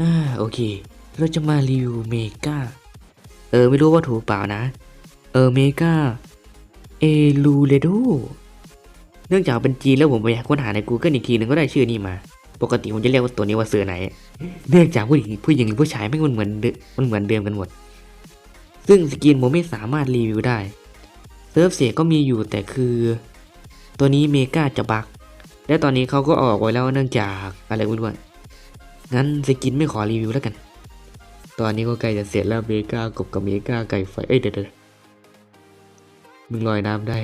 อ่าโอเค เราจะมารีวิวเมกาเออไม่รู้ว่าถูกเปล่านะ เออเมกาเอลูเลโดเนื่องจากเป็นจีนแล้วผมไปค้นหาใน Google อีกทีหนึงก็ได้ชื่อนี้มา ปกติผมจะเรียกว่าตัวนี้ว่าเสือไหน เนื่องจากผู้หญิงผู้หญิงหรือผู้ชายไม่มันเหมือนเดิมมันเหมือนเดิมกันหมด ซึ่งสกินผมไม่สามารถรีวิวได้เซิร์ฟเสียก็มีอยู่แต่คือ ตัวนี้เมกาจะบักและตอนนี้เขาก็ออกไว้แล้วเนื่องจากอะไรไม่รู้อะ งั้นสกินไม่ขอรีวิวแล้วกัน ตอนนี้ก็ใกล้จะเสร็จแล้วเมกากบกับเมกาไก่ไฟ เอ้ยเดี๋ยวเดี๋ยวมึงลอยน้ำได้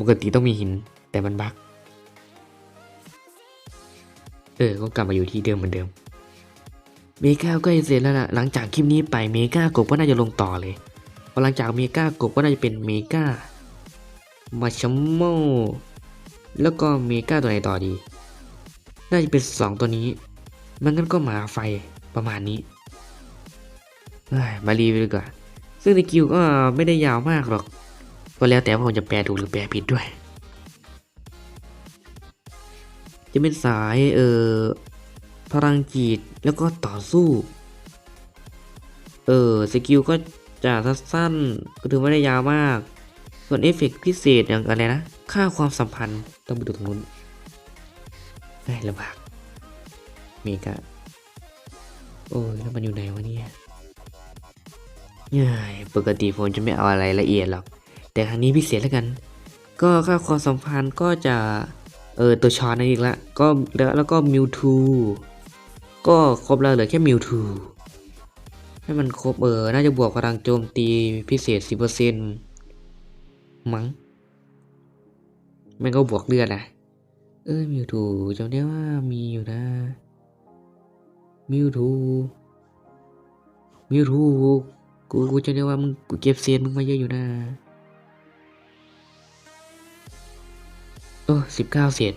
ปกติต้องมีหินแต่มันบักเออ ก็กลับมาอยู่ที่เดิมเหมือนเดิม เมกาก็เสร็จแล้วล่ะหลังจากคลิปนี้ไปเมกากบก็น่าจะลงต่อเลยพอหลังจากเมกากบก็น่าจะเป็นเมกามาชัมโมแล้วก็เมกาตัวไหนต่อดี น่าจะเป็นสองตัวนี้ มันงั้นก็หมาไฟประมาณนี้มารีวิวดีกว่า ซึ่งในคิวก็ไม่ได้ยาวมากหรอก ก็แล้วแต่ว่าผมจะแปลถูกหรือแปลผิดด้วย จะเป็นสายเอ่อพลังจิตแล้วก็ต่อสู้ เออสกิลก็จะสั้นๆก็ถือไม่ได้ยาวมาก ส่วนเอฟเฟกต์พิเศษอย่างอะไรนะ ค่าความสัมพันธ์ต้องไปดูตรงนู้นได้ลำบาก เมกาโอ้ยแล้วมันอยู่ไหนวะเนี่ยเย้ยปกติผมจะไม่เอาอะไรละเอียดหรอก แต่ครั้งนี้พิเศษแล้วกัน ก็ค่าความสัมพันธ์ก็จะ เออตัวชอนนั่นอีกละ ก็แล้วแล้วก็มิวทูก็ครบแล้วเหลือแค่มิวทูให้มันครบเออ น่าจะบวกพลังโจมตีพิเศษ 10%มั้งมันก็บวกเลือดนะ เออมิวทูจำได้ว่ามีอยู่นะ มิวทูมิวทูกูกูจำได้ว่ามึงกูเก็บเศษมึงมาเยอะอยู่นะโอ้สิบเก้าเศษ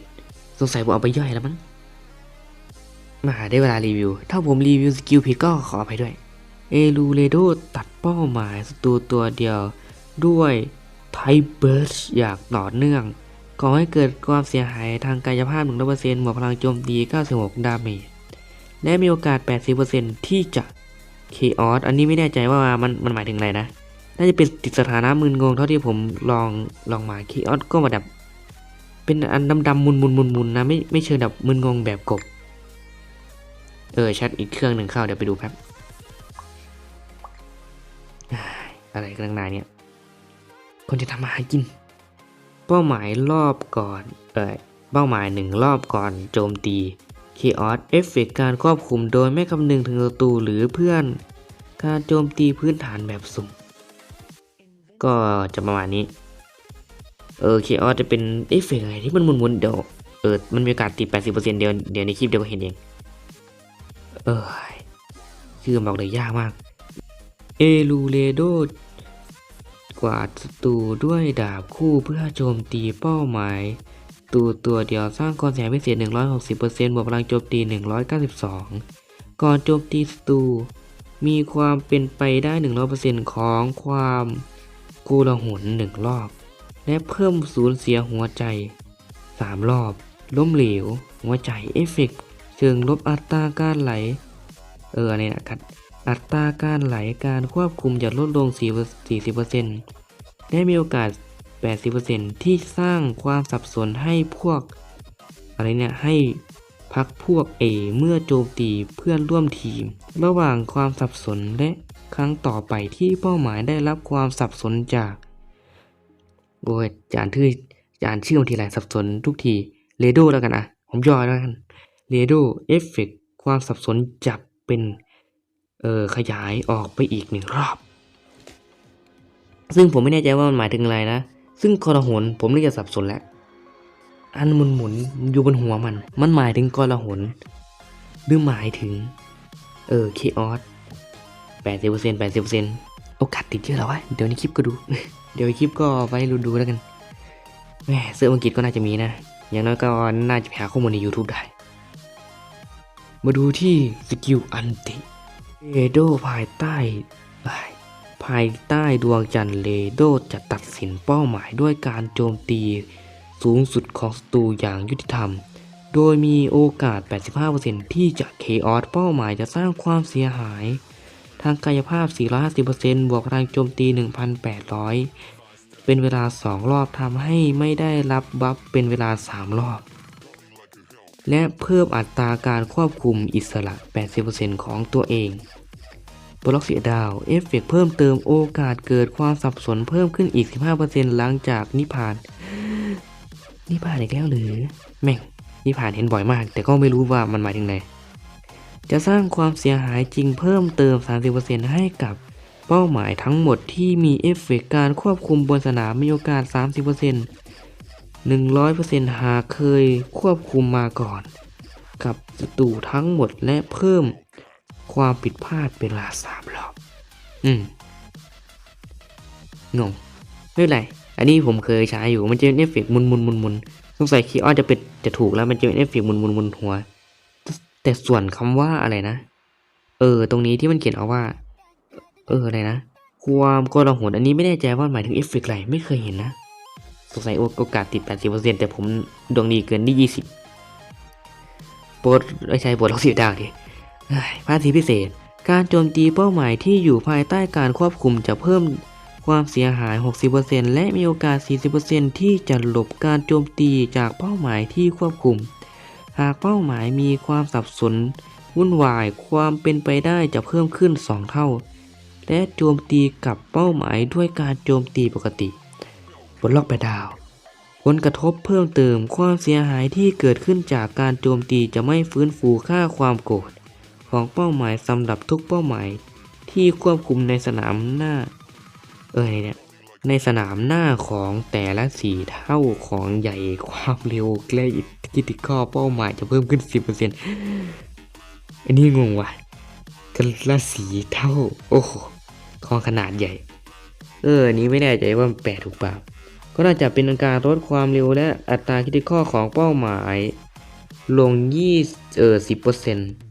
สงสัยผมเอาไปย่อยแล้วมั้ง มาได้เวลารีวิว ถ้าผมรีวิวสกิลผิดก็ขออภัยด้วย เอลูเรโดตัดเป้าหมายศัตรูตัวเดียว ด้วยไทเบิร์สอย่างต่อเนื่องก่อให้เกิดความเสียหายทางกายภาพ100%บวกพลังโจมตี 96 ดาเมจ และมีโอกาส 80%ที่จะเคออสอันนี้ไม่แน่ใจว่ามันมันหมายถึงอะไรนะ น่าจะเป็นติดสถานะมึนงงเท่าที่ผมลองลองมาเคออสก็มาแบบเป็นอันดำๆมุนมุนมุนมุนนะไม่ไม่เชิงแบบมึนงงแบบกบ เออชัดอีกเครื่องหนึ่งเข้าเดี๋ยวไปดูแป๊บอะไรกันงนานเนี่ย คนจะทำมาหากิน เป้าหมายรอบก่อน เอ่ยเป้าหมายหนึ่งรอบก่อนโจมตี k ออสเอฟเฟกการควบคุมโดยไม่คำนึงถึงศัตรูหรือเพื่อน การโจมตีพื้นฐานแบบสุ่ม ก็จะประมาณนี้ เออ k ออสจะเป็นเอฟเฟกอะไรที่มันมุนๆเดี๋ยวเออมันมีโอกาสติด 80%เดียวเดี๋ยวในคลิปเดียวก็เห็นเอง เออชื่อบอกเลยยากมาก เอลูเลโดกวาดศัตรูด้วยดาบคู่เพื่อโจมตีเป้าหมาย ตัวตัวเดียวสร้างความเสียหายพิเศษ 160%บวกพลังโจมตี 192 ก่อนโจมตีศัตรูมีความเป็นไปได้ 100%ของความกูละหุน1รอบ และเพิ่มสูญเสียหัวใจ 3 รอบ ล้มเหลว หัวใจเอฟเฟกต์เชิงลบอัตราการไหล เอออะไรนะครับอัตราการไหลการควบคุมจะลดลง 40%และมีโอกาส 80%ที่สร้างความสับสนให้พวกอะไรเนี่ยให้พักพวก A เมื่อโจมตีเพื่อนร่วมทีม ระหว่างความสับสนและครั้งต่อไปที่เป้าหมายได้รับความสับสนจากโอ้ยจานชื่อจานชื่อบางทีไรสับสนทุกทีเรโดแล้วกันอะ ผมย่อแล้วกันเรโดเอฟเฟกความสับสนจับเป็นเออขยายออกไปอีกหนึ่งรอบ ซึ่งผมไม่แน่ใจว่ามันหมายถึงอะไรนะ ซึ่งกรหนผมเริ่มจะสับสนแล้วอันหมุนหมุนอยู่บนหัวมัน มันหมายถึงกรหนหรือหมายถึง เออเคออสแปดสิบเปอร์เซ็นต์แปดสิบเปอร์เซ็นต์โอกาสติดเยอะเหรอวะ เดี๋ยวในคลิปก็ดู เดี๋ยวในคลิปก็ไว้ดูดูแล้วกันแหมเสื้ออังกฤษก็น่าจะมีนะ อย่างน้อยก็น่าจะหาข้อมูลใน YouTube ได้ มาดูที่สกิลอันติเรโดภายใต้ ภายใต้ดวงจันทร์เรโดจะตัดสินเป้าหมายด้วยการโจมตีสูงสุดของศัตรูอย่างยุติธรรม โดยมีโอกาส 85%ที่จะเคออสเป้าหมายจะสร้างความเสียหาย ทางกายภาพ 450%บวกแรงโจมตี 1,800 เป็นเวลา 2 รอบทำให้ไม่ได้รับบัฟเป็นเวลา 3 รอบ และเพิ่มอัตราการควบคุมอิสระ 80%ของตัวเอง บล็อกเสียดาว เอฟเฟกต์เพิ่มเติมโอกาสเกิดความสับสนเพิ่มขึ้นอีก 15%หลังจากนิพาน นิพานอีกแล้วหรือ แม่ง นิพานเห็นบ่อยมาก แต่ก็ไม่รู้ว่ามันหมายถึงไหน จะสร้างความเสียหายจริงเพิ่มเติม 30%ให้กับเป้าหมายทั้งหมดที่มีเอฟเฟกต์การควบคุมบนสนามมีโอกาส 30% 100%หากเคยควบคุมมาก่อน กับศัตรูทั้งหมดและเพิ่ม ความผิดพลาดเป็นเวลาสามรอบ อืม งง ไม่เป็นไร อันนี้ผมเคยใช้อยู่ มันจะเป็นเอฟเฟกต์มุนมุนมุนมุนสงสัยคีย์ออนจะเป็นจะถูกแล้ว มันจะเป็นเอฟเฟกต์มุนมุนมุนหัว แต่ส่วนคำว่าอะไรนะ เออ ตรงนี้ที่มันเขียนเอาว่า เออ อะไรนะ ความโกลาหลอันนี้ไม่แน่ใจว่าหมายถึงเอฟเฟกต์อะไร ไม่เคยเห็นนะ สงสัยโอกาสติด 80%แต่ผมดวงดีเกินที่20โปรดไม่ใช่โปรดลอกสิบดาวดิเอ้ย ภาษีพิเศษ การโจมตีเป้าหมายที่อยู่ภายใต้การควบคุมจะเพิ่มความเสียหาย 60%และมีโอกาส 40%ที่จะหลบการโจมตีจากเป้าหมายที่ควบคุม หากเป้าหมายมีความสับสน วุ่นวาย ความเป็นไปได้จะเพิ่มขึ้น 2 เท่า และโจมตีกับเป้าหมายด้วยการโจมตีปกติบนล็อกไปดาว ผลกระทบเพิ่มเติมความเสียหายที่เกิดขึ้นจากการโจมตีจะไม่ฟื้นฟูค่าความโกรธ ของเป้าหมายสำหรับทุกเป้าหมายที่ควบคุมในสนามหน้า เอ้ยเนี่ยในสนามหน้าของแต่ละสีเท่าของใหญ่ความเร็วและกิติข้อเป้าหมายจะเพิ่มขึ้น 10%อันนี้งงว่ะกันละสีเท่า โอ้โหของขนาดใหญ่ เออนี้ไม่แน่ใจว่ามันแปลถูกเปล่า ก็น่าจะเป็นการลดความเร็วและอัตราคิติข้อของเป้าหมาย ลง20เออ10%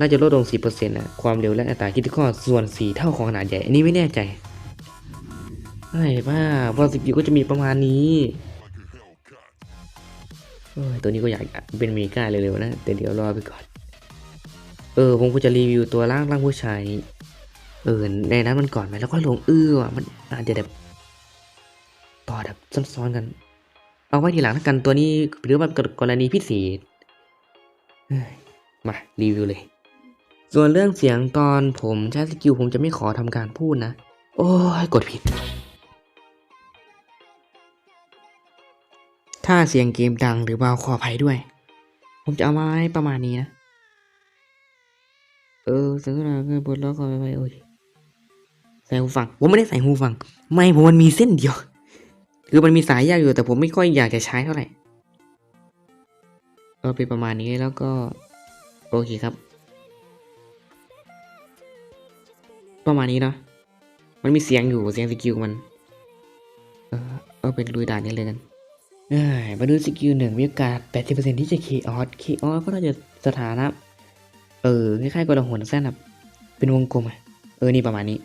น่าจะลดลง 10%นะความเร็วและอัตราคิติข้อส่วน 4 เท่าของขนาดใหญ่ อันนี้ไม่แน่ใจไอ้บ้าพอสกิลก็จะมีประมาณนี้เออตัวนี้ก็อยากเป็นเมกาเร็วๆนะ แต่เดี๋ยวรอไปก่อน เออ ผมก็จะรีวิวตัวร่างร่างผู้ชายเออในนั้นมันก่อนไหมแล้วก็ลงเอื้อว่ะมันอาจจะแบบต่อแบบซ้อนๆกัน เอาไว้ทีหลังแล้วกันตัวนี้หรือว่ากรณีพิเศษมารีวิวเลย ส่วนเรื่องเสียงตอนผมใช้สกิลผมจะไม่ขอทำการพูดนะ โอ้ยกดผิด ถ้าเสียงเกมดังหรือเบาขออภัยด้วย ผมจะเอามาให้ประมาณนี้นะ เออสังเกินบนแล้วขออภัยโอ้ยใส่หูฟัง ผมไม่ได้ใส่หูฟัง ไม่ผมมันมีเส้นเดียว คือมันมีสายยาวอยู่แต่ผมไม่ค่อยอยากจะใช้เท่าไหร่ก็เป็นประมาณนี้แล้วก็ โอเคครับ ประมาณนี้เนาะมันมีเสียงอยู่เสียงสกิลมัน เออเอาเป็นลุยด่านนี้เลยกันเอ้ยมาดูสกิลหนึ่งมีโอกาส 80%ที่จะเคออสเคออสก็น่าจะสถานะ เออคล้ายๆกับเราหัวนักแซนแบบเป็นวงกลมอะเออ นี่ประมาณนี้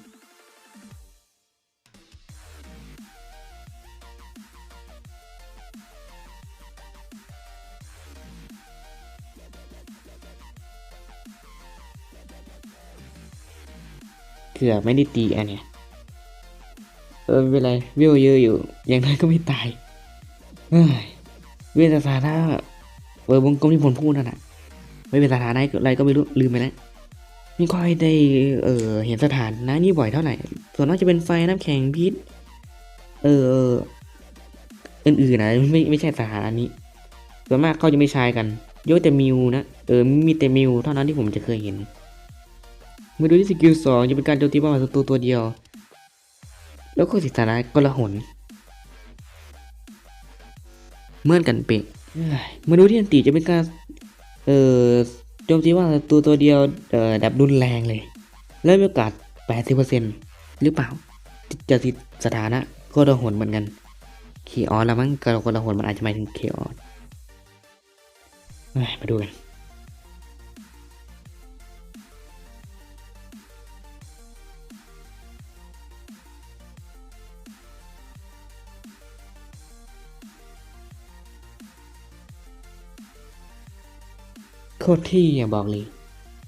เกือบไม่ได้ตีอันเนี้ยเออไม่เป็นไรวิวเยอะอยู่ อย่างน้อยก็ไม่ตายเฮ้ยเวทสถานะเออวงกลมที่ผมพูดนั่นแหะไม่เป็นสถานะอะไรก็ไม่รู้ลืมไปแล้วไม่ค่อยได้เออเห็นสถานะนี้บ่อยเท่าไหร่ส่วนมากจะเป็นไฟน้ำแข็งพิษเออเอออื่นๆนะไม่ไม่ใช่สถานะนี้ส่วนมากเขาจะไม่ใช้กันยกแต่มิวนะเออมีแต่มิวเท่านั้นที่ผมจะเคยเห็น มาดูที่สกิลสองจะเป็นการโจมตีเป้าหมายศัตรูตัวเดียว แล้วก็สิสถานะก็ละหนเมื่อนกันเป๊ะเอ้ยมาดูที่อันติจะเป็นการเอ่อโจมตีว่าศัตรูตัวเดียวเอ่อดับรุนแรงเลย แล้วมีโอกาส 80%หรือเปล่า จะติดสถานะก็ละหนเหมือนกันเคออสล้วมั้งกละหนมันอาจจะหมายถึงเคออสเอ้ยมาดูกัน โคตรที่อย่าบอกเลย